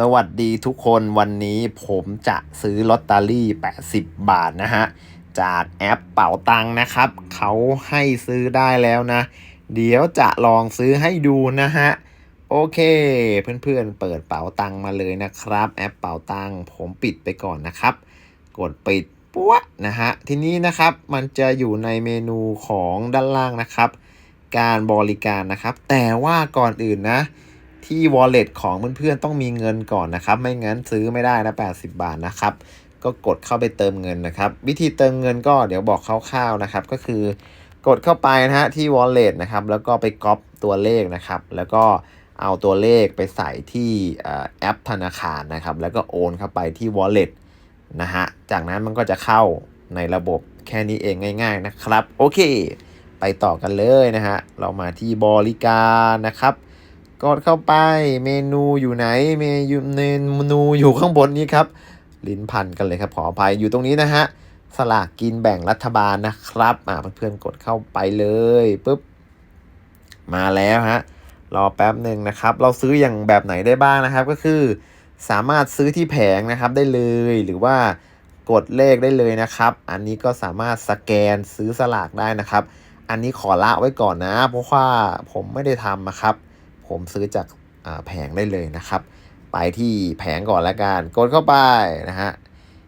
สวัสดีทุกคนวันนี้ผมจะซื้อลอตเตอรี่ 80 บาทนะฮะ จากแอปเป๋าตังค์นะครับ เขาให้ซื้อได้แล้วนะ เดี๋ยวจะลองซื้อให้ดูนะฮะ โอเค เพื่อนๆเปิดเป๋าตังค์มาเลยนะครับ แอปเป๋าตังค์ผมปิดไปก่อนนะครับ กดปิดปั๊วนะฮะ ทีนี้นะครับมันจะอยู่ในเมนูของด้านล่างนะครับ การบริการนะครับ แต่ว่าก่อนอื่นนะ ที่ wallet ของเพื่อนๆต้องมีเงินก่อนนะครับ ไม่งั้นซื้อไม่ได้นะ 80 บาทนะครับ ก็กดเข้าไปเติมเงินนะครับ วิธีเติมเงินก็เดี๋ยวบอกคร่าวๆนะครับ ก็คือกดเข้าไปนะฮะที่ wallet นะครับ แล้วก็ไปก๊อปตัวเลขนะครับ แล้วก็เอาตัวเลขไปใส่ที่แอปธนาคารนะครับ แล้วก็โอนเข้าไปที่ wallet นะฮะ จากนั้นมันก็จะเข้าในระบบแค่นี้เองง่าย ๆนะครับ โอเค ไปต่อกันเลยนะฮะ เรามาที่บริการนะครับ กดเข้าไปเมนูอยู่ไหนเมนูอยู่ข้างบนนี้ครับ ลิ้นพันกันเลยครับขออภัยอยู่ตรงนี้นะฮะสลากกินแบ่งรัฐบาลนะครับอ่าเพื่อนๆกดเข้าไปเลยปุ๊บมาแล้วฮะรอแป๊บหนึ่งนะครับ เราซื้ออย่างแบบไหนได้บ้างนะครับ ก็คือ สามารถซื้อที่แผงนะครับได้เลยหรือว่ากดเลขได้เลยนะครับ อันนี้ก็สามารถสแกนซื้อสลากได้นะครับ อันนี้ขอละไว้ก่อนนะ เพราะว่าผมไม่ได้ทำนะครับ ผมซื้อจากแผงได้เลยนะครับ ไปที่แผงก่อนละกันกดเข้าไปนะฮะ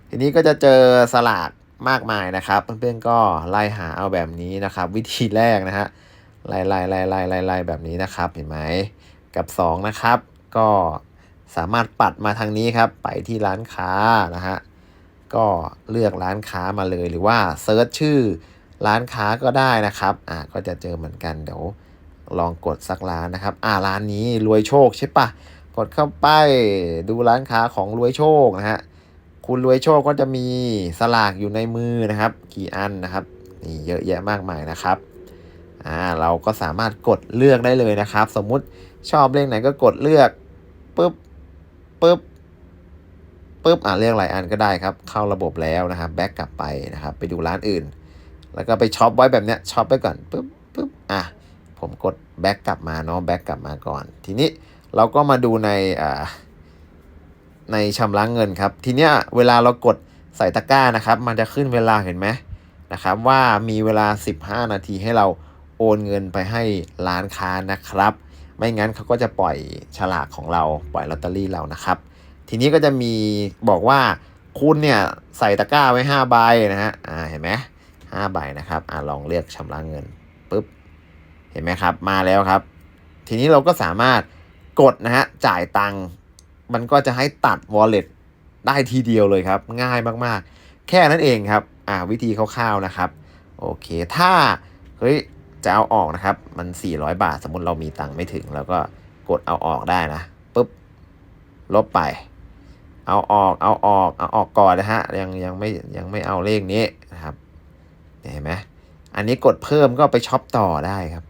ทีนี้ก็จะเจอสลากมากมายนะครับเพื่อนๆก็ไล่หาเอาแบบนี้นะครับ วิธีแรกนะฮะไล่ไล่ไล่ไล่ไล่ไล่แบบนี้นะครับเห็นไหมกับ 2 นะครับ ก็สามารถปัดมาทางนี้ครับ ไปที่ร้านค้านะฮะก็เลือกร้านค้ามาเลยหรือว่าเซิร์ชชื่อร้านค้าก็ได้นะครับอ่าก็จะเจอเหมือนกันเดี๋ยว ลองกดสักร้านนะครับ อ่าร้านนี้รวยโชคใช่ปะกดเข้าไปดูร้านค้าของรวยโชคนะฮะคุณรวยโชคก็จะมีสลากอยู่ในมือนะครับ กี่อันนะครับนี่เยอะแยะมากมายนะครับอ่าเราก็สามารถกดเลือกได้เลยนะครับ สมมุติชอบเลขไหนก็กดเลือกปุ๊บปุ๊บปุ๊บอ่าเลือกหลายอันก็ได้ครับ เข้าระบบแล้วนะครับแบ็กกลับไปนะครับ ไปดูร้านอื่น แล้วก็ไปช็อปไว้แบบเนี้ยช็อปไปก่อนปุ๊บปุ๊บอะ ผมกดแบ็กกลับมาเนาะแบ็กกลับมาก่อน ทีนี้เราก็มาดูในในชำระเงินครับ ทีเนี้ยเวลาเรากดใส่ตะกร้านะครับ มันจะขึ้นเวลาเห็นไหมนะครับ ว่ามีเวลา 15 นาทีให้เราโอนเงินไปให้ร้านค้านะครับ ไม่งั้นเขาก็จะปล่อยฉลากของเราปล่อยลอตเตอรี่เรานะครับ ทีนี้ก็จะมีบอกว่าคุณเนี่ยใส่ตะกร้าไว้5ใบนะฮะอ่าเห็นไหมห้าใบนะครับอ่าลองเลือกชำระเงินปุ๊บ ห็นไหมครับ มาแล้วครับ ทีนี้เราก็สามารถกดนะฮะจ่ายตังค์มันก็จะให้ตัด wallet ได้ทีเดียวเลยครับ ง่ายมากๆ แค่นั้นเองครับ อ่าวิธีคร่าวๆนะครับ โอเค ถ้าเฮ้ยจะเอาออกนะครับ มัน 400 บาท สมมติเรามีตังค์ไม่ถึงแล้วก็กดเอาออกได้นะปุ๊บลบไป เอาออกเอาออกเอาออกก่อนนะฮะยังยังไม่ยังไม่เอาเลขนี้นะครับเห็นไหมอันนี้กดเพิ่มก็ไปช็อปต่อได้ครับ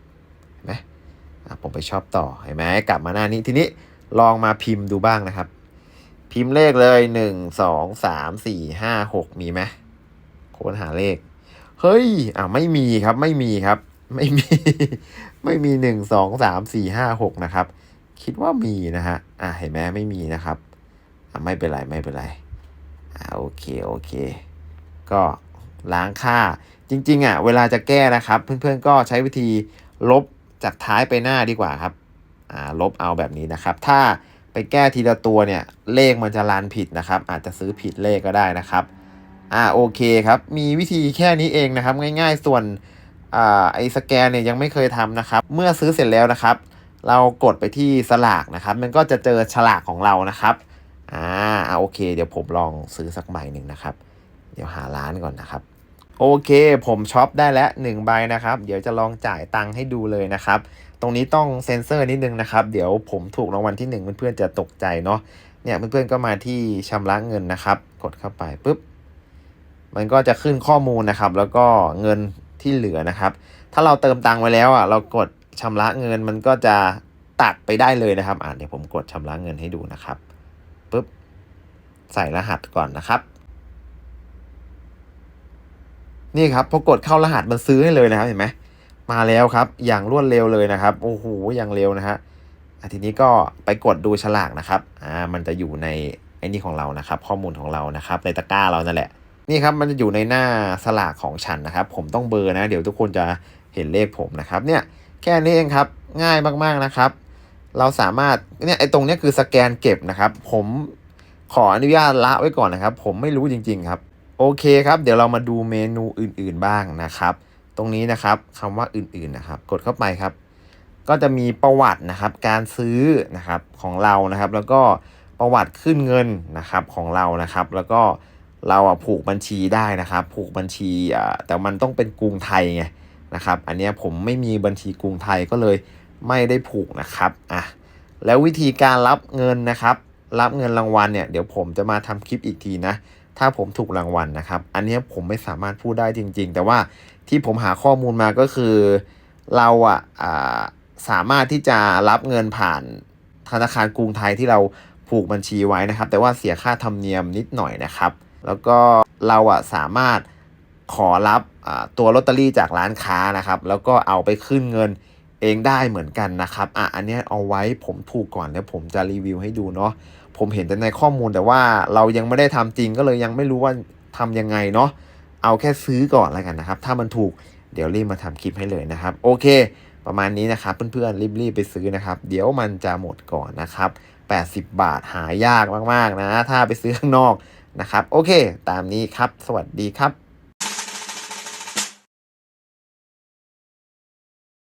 ผมไปชอปต่อเห็นไหมกลับมาหน้านี้ทีนี้ลองมาพิมพ์ดูบ้างนะครับ พิมพ์เลขเลยหนึ่งสองสามสี่ห้าหกมีไหมค้นหาเลข เฮ้ยอะไม่มีครับไม่มีครับ ไม่มี ไม่มีหนึ่งสองสามสี่ห้าหกนะครับ คิดว่ามีนะฮะอะเห็นไหมไม่มีนะครับอะไม่เป็นไรไม่เป็นไรอะโอเคโอเค ก็ล้างค่าจริง ๆอะเวลาจะแก้นะครับ เพื่อนๆก็ใช้วิธีลบ จากท้ายไปหน้าดีกว่าครับอ่าลบเอาแบบนี้นะครับ ถ้าไปแก้ทีละตัวเนี่ยเลขมันจะรันผิดนะครับ อาจจะซื้อผิดเลขก็ได้นะครับอ่าโอเคครับ มีวิธีแค่นี้เองนะครับ ง่ายๆส่วนอ่าไอ้สแกนเนี่ยยังไม่เคยทำนะครับ เมื่อซื้อเสร็จแล้วนะครับ เรากดไปที่สลากนะครับ มันก็จะเจอฉลากของเรานะครับอ่าอ่าโอเค เดี๋ยวผมลองซื้อสักใบหนึ่งนะครับ เดี๋ยวหาร้านก่อนนะครับ โอเค ผมช็อปได้แล้ว1ใบนะครับ เดี๋ยวจะลองจ่ายตังค์ให้ดูเลยนะครับ ตรงนี้ต้องเซ็นเซอร์นิดนึงนะครับ เดี๋ยวผมถูกรางวัลที่1เพื่อนๆจะตกใจเนาะ เนี่ยเพื่อนๆก็มาที่ชำระเงินนะครับ กดเข้าไปปุ๊บ มันก็จะขึ้นข้อมูลนะครับ แล้วก็เงินที่เหลือนะครับ ถ้าเราเติมตังค์ไว้แล้วอะ เรากดชำระเงินมันก็จะตัดไปได้เลยนะครับ อ่าเดี๋ยวผมกดชำระเงินให้ดูนะครับปุ๊บ ใส่รหัสก่อนนะครับ นี่ครับพอกดเข้ารหัสมันซื้อให้เลยนะครับเห็นไหมมาแล้วครับ อย่างรวดเร็วเลยนะครับโอ้โหอย่างเร็วนะฮะทีนี้ก็ไปกดดูฉลากนะครับอ่ามันจะอยู่ในไอ้นี่ของเรานะครับ ข้อมูลของเรานะครับในตะกร้าเรานั่นแหละนี่ครับมันจะอยู่ในหน้าสลากของฉันนะครับ ผมต้องเบอร์นะ เดี๋ยวทุกคนจะเห็นเลขผมนะครับ เนี่ยแค่นี้เองครับง่ายมากๆนะครับ เราสามารถเนี่ยไอ้ตรงนี้คือสแกนเก็บนะครับ ผมขออนุญาตละไว้ก่อนนะครับ ผมไม่รู้จริง ๆ ครับ โอเคครับ เดี๋ยวเรามาดูเมนูอื่นๆบ้างนะครับ ตรงนี้นะครับคำว่าอื่นๆนะครับ กดเข้าไปครับ ก็จะมีประวัตินะครับ การซื้อนะครับของเรานะครับ แล้วก็ประวัติขึ้นเงินนะครับของเรานะครับ แล้วก็เราอะผูกบัญชีได้นะครับ ผูกบัญชีอ่าแต่มันต้องเป็นกรุงไทยไงนะครับ อันนี้ผมไม่มีบัญชีกรุงไทยก็เลยไม่ได้ผูกนะครับอะแล้ววิธีการรับเงินนะครับ รับเงินรางวัลเนี่ยเดี๋ยวผมจะมาทำคลิปอีกทีนะ ถ้าผมถูกรางวัลนะครับ อันนี้ผมไม่สามารถพูดได้จริง ๆ แต่ว่าที่ผมหาข้อมูลมาก็คือ เราอะอ่าสามารถที่จะรับเงินผ่านธนาคารกรุงไทยที่เราผูกบัญชีไว้นะครับ แต่ว่าเสียค่าธรรมเนียมนิดหน่อยนะครับ แล้วก็เราอะสามารถขอรับตัวลอตเตอรี่จากร้านค้านะครับ แล้วก็เอาไปขึ้นเงิน เองได้เหมือนกันนะครับอะอันนี้เอาไว้ผมถูกก่อนแล้วผมจะรีวิวให้ดูเนาะผมเห็นแต่ในข้อมูลแต่ว่าเรายังไม่ได้ทำจริงก็เลยยังไม่รู้ว่าทำยังไงเนาะเอาแค่ซื้อก่อนแล้วกันนะครับ ถ้ามันถูกเดี๋ยวรีบมาทำคลิปให้เลยนะครับ โอเค ประมาณนี้นะครับเพื่อนๆรีบๆไปซื้อนะครับ เดี๋ยวมันจะหมดก่อนนะครับ 80 บาทหายากมากๆนะ ถ้าไปซื้อข้างนอกนะครับ โอเค ตามนี้ครับ สวัสดีครับ